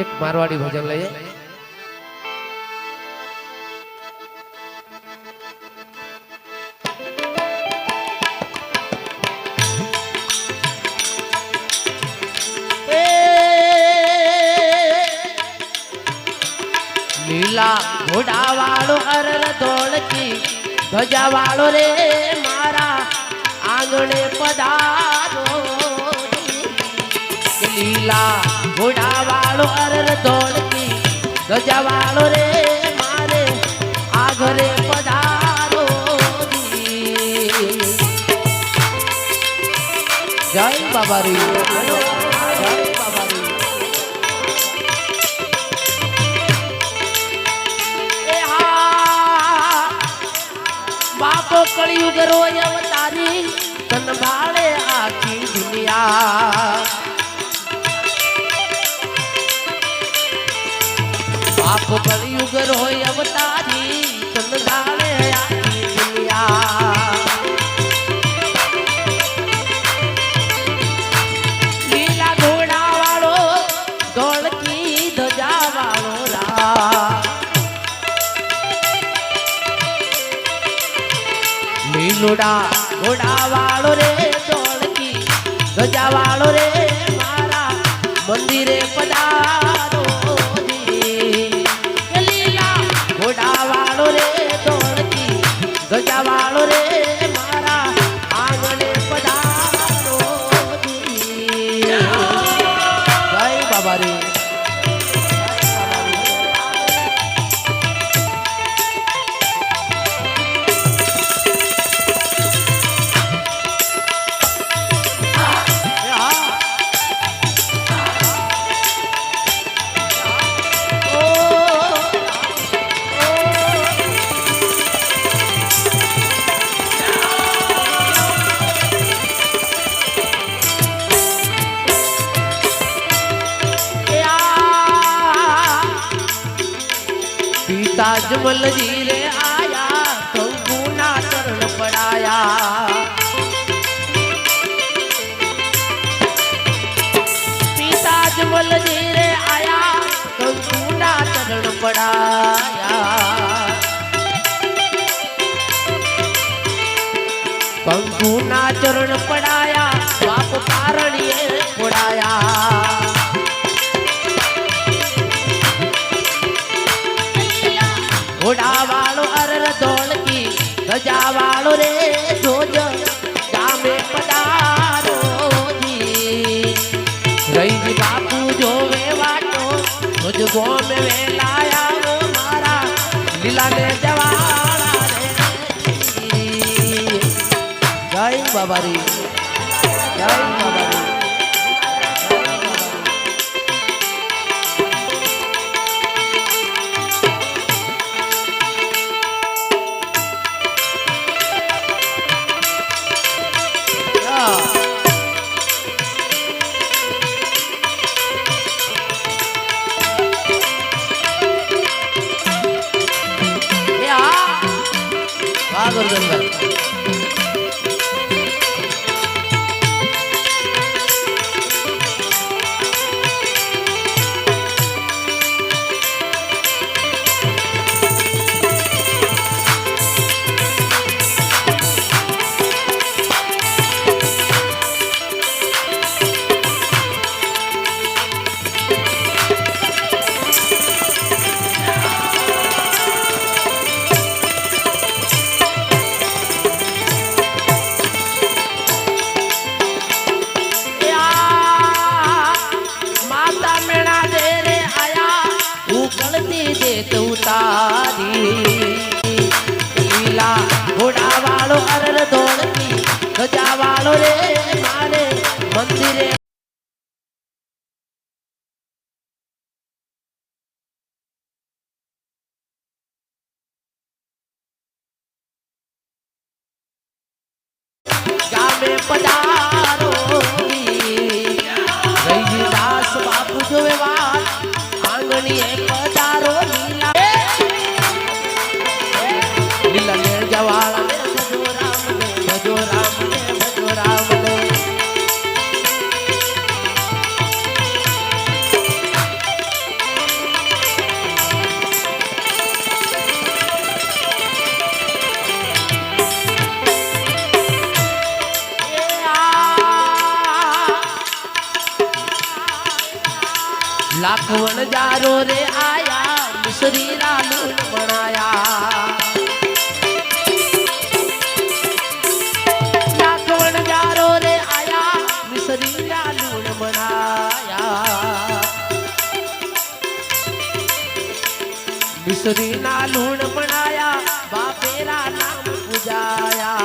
એક મારવાડી ભજન લઈએ. લીલા ઘોડા વાળો અરર ધોળકી ધજા વાળો રે મારા આંગણે પધારો. લીલા ઘોડા વાળો અરર ધોળકી ધજા વાળો રે મારે આ ઘરે પધારો જય બાબારી. જય બાબારી. એ હા, બાપો કળિયુગ રોય અવતારી તન ભાળે આખી દુનિયા. બાપ કળિયુગ રોય અવતારી ભાળે આખી દુનિયા. લીલા ઘોડા વાળો ધોળકી ધજા વાળો રા લીલુડા ઘોડા વાળો રે ધોળકી ધજા વાળો રે મારા. મંદિરે પધારો પિતા જમલજી રે આયા કંકુના ચરણ પડાયા. પિતા જમલજી રે આયા કંકુના ચરણ પડાયા. કંકુના ચરણ પડાયા, બાપ પારણીએ પડાયા ઘોડા વાળો અરર ધોળકી ધજા વાળો રે જોજ ગામે પધારો જી રહીજી બાપુ જોવે વાટો રોજ ગોમે વેલાયા મારા લીલા ને જવાળા રે. જય બાબારી করবেন না દેત ઉતારી. લીલા ઘોડા વાળો અરર દોડતી ધજા વાળો રે મારે મંદિરે. ગામે પધારો રહીજી દાસ બાપુ જોવે વાત, આંગણીએ પધારો લાખવણ જારો રે આયા મિશ્રી લાલૂન બનાયા લાખવણ જારો રે આયા મિશ્રી લાલૂન બનાયા મિશ્રી ના લૂણ બનાયા બાપેરા નામ પૂજાયા